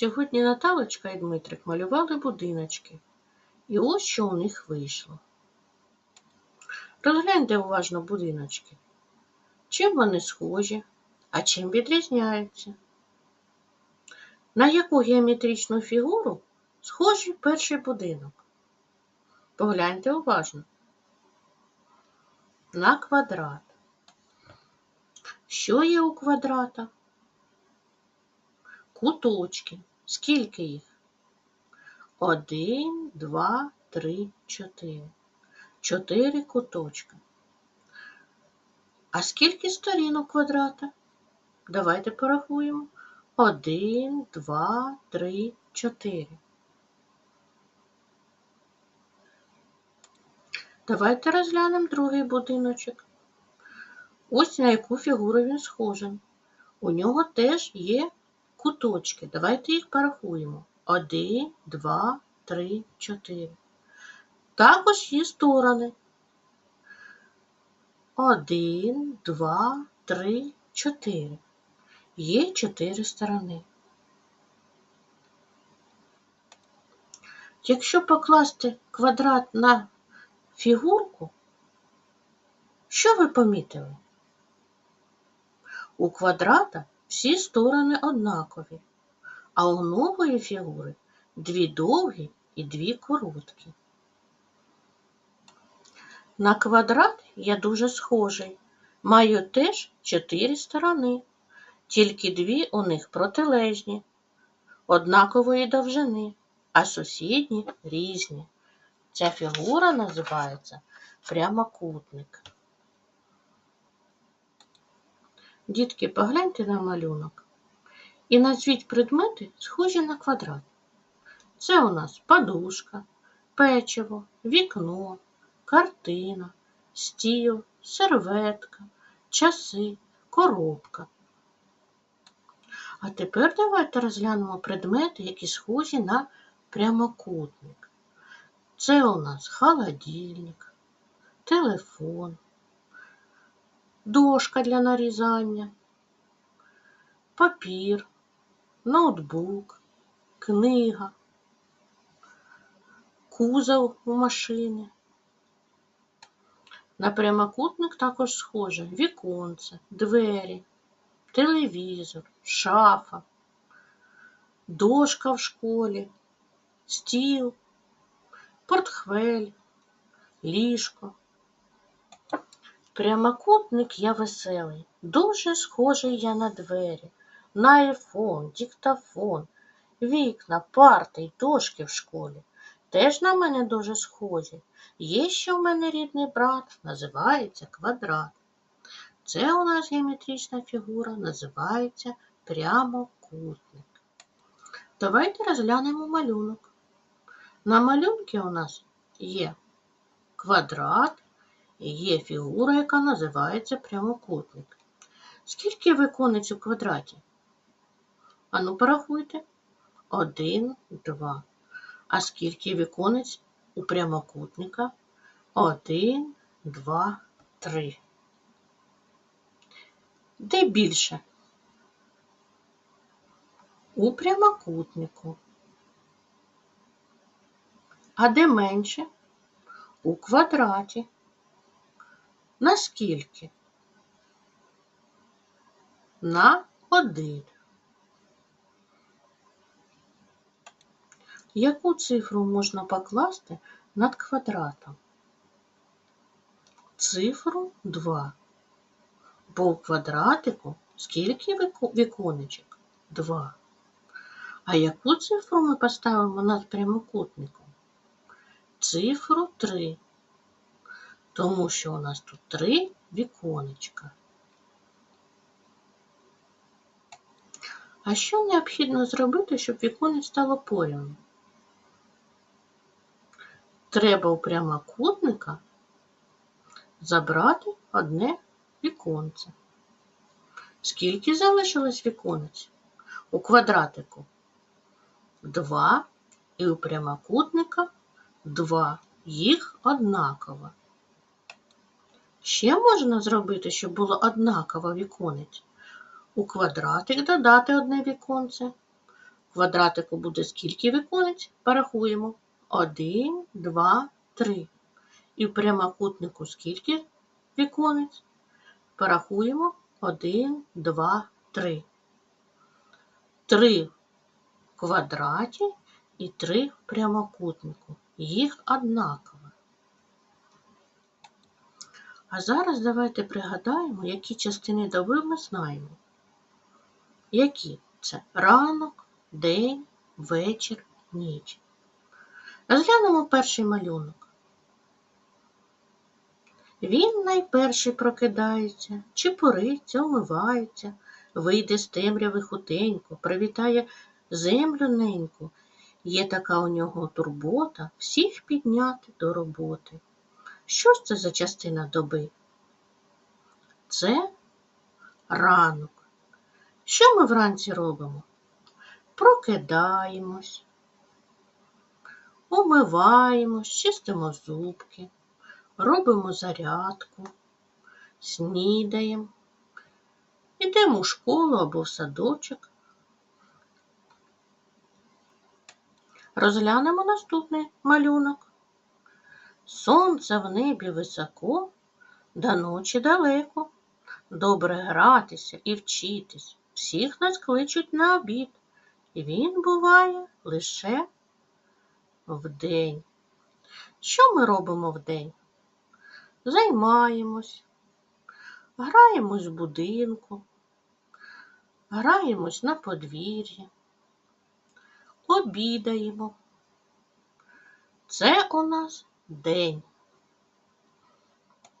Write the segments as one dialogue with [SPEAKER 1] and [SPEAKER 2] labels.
[SPEAKER 1] Сьогодні Наталочка і Дмитрик малювали будиночки. І ось що у них вийшло. Розгляньте уважно будиночки. Чим вони схожі, а чим відрізняються? На яку геометричну фігуру схожий перший будинок? Погляньте уважно. На квадрат. Що є у квадрата? Куточки. Скільки їх? Один, два, три, чотири. Чотири куточка. А скільки сторін у квадрата? Давайте порахуємо. Один, два, три, чотири. Давайте розглянемо другий будиночок. Ось на яку фігуру він схожий. У нього теж є куточки. Давайте їх порахуємо. Один, два, три, чотири. Також є сторони. Один, два, три, чотири. Є чотири сторони. Якщо покласти квадрат на фігурку, що ви помітили? У квадрата всі сторони однакові, а у нової фігури дві довгі і дві короткі. На квадрат я дуже схожий. Маю теж чотири сторони, тільки дві у них протилежні, однакової довжини, а сусідні різні. Ця фігура називається прямокутник. Дітки, погляньте на малюнок і назвіть предмети, схожі на квадрат. Це у нас подушка, печиво, вікно, картина, стіл, серветка, часи, коробка. А тепер давайте розглянемо предмети, які схожі на прямокутник. Це у нас холодильник, телефон, дошка для нарізання, папір, ноутбук, книга, кузов у машини. На прямокутник також схоже віконце, двері, телевізор, шафа, дошка в школі, стіл, портфель, ліжко. Прямокутник я веселий, дуже схожий я на двері, на айфон, диктофон, вікна, парти й дошки в школі. Теж на мене дуже схожі. Є ще в мене рідний брат, називається квадрат. Це у нас геометрична фігура, називається прямокутник. Давайте розглянемо малюнок. На малюнки у нас є квадрат, є фігура, яка називається прямокутник. Скільки виконець у квадраті? Ану, порахуйте. Один, два. А скільки віконець у прямокутника? Один, два, три. Де більше? У прямокутнику. А де менше? У квадраті. Наскільки? На один. Яку цифру можна покласти над квадратом? Цифру 2. Бо у квадратику скільки віконечок? 2. А яку цифру ми поставимо над прямокутником? Цифру 3. Тому що у нас тут 3 віконечка. А що необхідно зробити, щоб віконець стало порівну? Треба у прямокутника забрати одне віконце. Скільки залишилось віконець? У квадратику 2 і у прямокутника 2. Їх однаково. Ще можна зробити, щоб було однаково віконець. У квадратик додати одне віконце, квадратику буде скільки віконець? Порахуємо. Один, два, три. І в прямокутнику скільки віконець? Порахуємо. Один, два, три. Три квадраті і три в прямокутнику. Їх однаково. А зараз давайте пригадаємо, які частини доби ми знаємо. Які? Це ранок, день, вечір, ніч. Розглянемо перший малюнок. Він найперший прокидається, чепуриться, умивається, вийде з темряви хутенько, привітає землю неньку. Є така у нього турбота всіх підняти до роботи. Що ж це за частина доби? Це ранок. Що ми вранці робимо? Прокидаємось, умиваємось, чистимо зубки, робимо зарядку, снідаємо, йдемо у школу або в садочок. Розглянемо наступний малюнок. Сонце в небі високо, до ночі далеко. Добре гратися і вчитись. Всіх нас кличуть на обід. Він буває лише вдень. Що ми робимо вдень? Займаємось, граємось в будинку, граємось на подвір'ї, обідаємо. Це у нас день.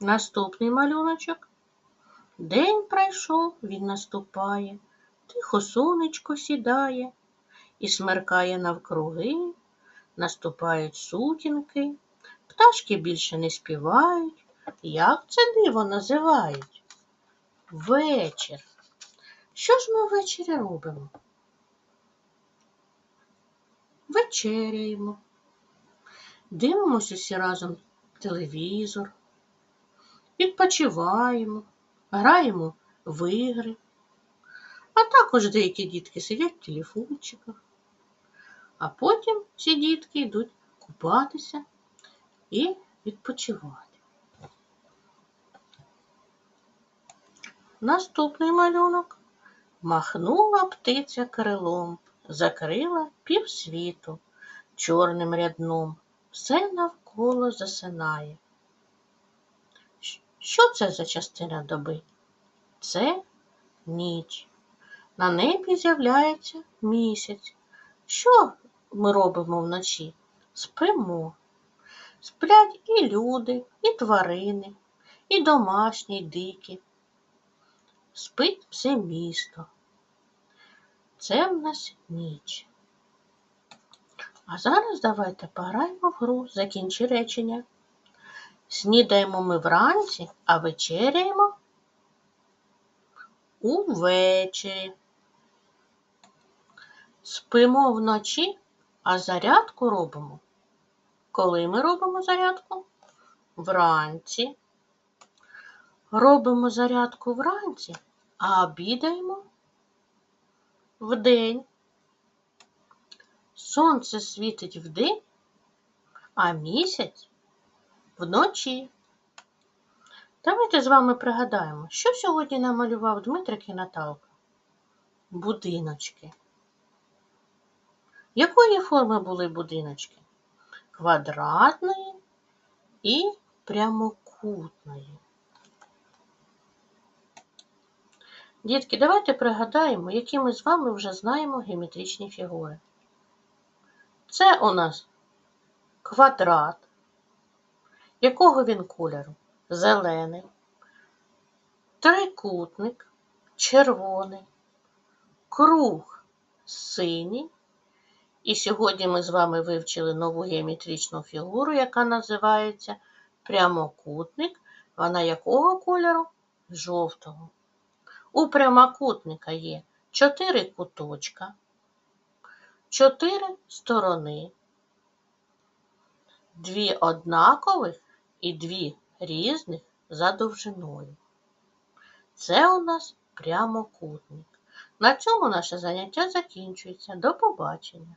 [SPEAKER 1] Наступний малюночок. День пройшов, він наступає, тихо сонечко сідає і смеркає навкруги, наступають сутінки, пташки більше не співають. Як це диво називають? Вечір. Що ж ми ввечері робимо? Вечеряємо, дивимося всі разом телевізор, відпочиваємо, граємо в ігри, а також деякі дітки сидять в телефончиках, а потім ці дітки йдуть купатися і відпочивати. Наступний малюнок. Махнула птиця крилом, закрила півсвіту чорним рядном, все навколо засинає. Що це за частина доби? Це ніч. На небі з'являється місяць. Що ми робимо вночі? Спимо. Сплять і люди, і тварини, і домашні, і дикі. Спить все місто. Це в нас ніч. А зараз давайте пограємо в гру закінчи речення. Снідаємо ми вранці, а вечеряємо увечері. Спимо вночі, а зарядку робимо. Коли ми робимо зарядку? Вранці. Робимо зарядку вранці, а обідаємо вдень. Сонце світить вдень, а місяць вночі. Давайте з вами пригадаємо, що сьогодні намалював Дмитрик і Наталка. Будиночки. Якої форми були будиночки? Квадратної і прямокутної. Дітки, давайте пригадаємо, які ми з вами вже знаємо геометричні фігури. Це у нас квадрат. Якого він кольору? Зелений, трикутник, червоний, круг синій. І сьогодні ми з вами вивчили нову геометричну фігуру, яка називається прямокутник. Вона якого кольору? Жовтого. У прямокутника є чотири куточка, чотири сторони, дві однакових і дві різних за довжиною. Це у нас прямокутник. На цьому наше заняття закінчується. До побачення!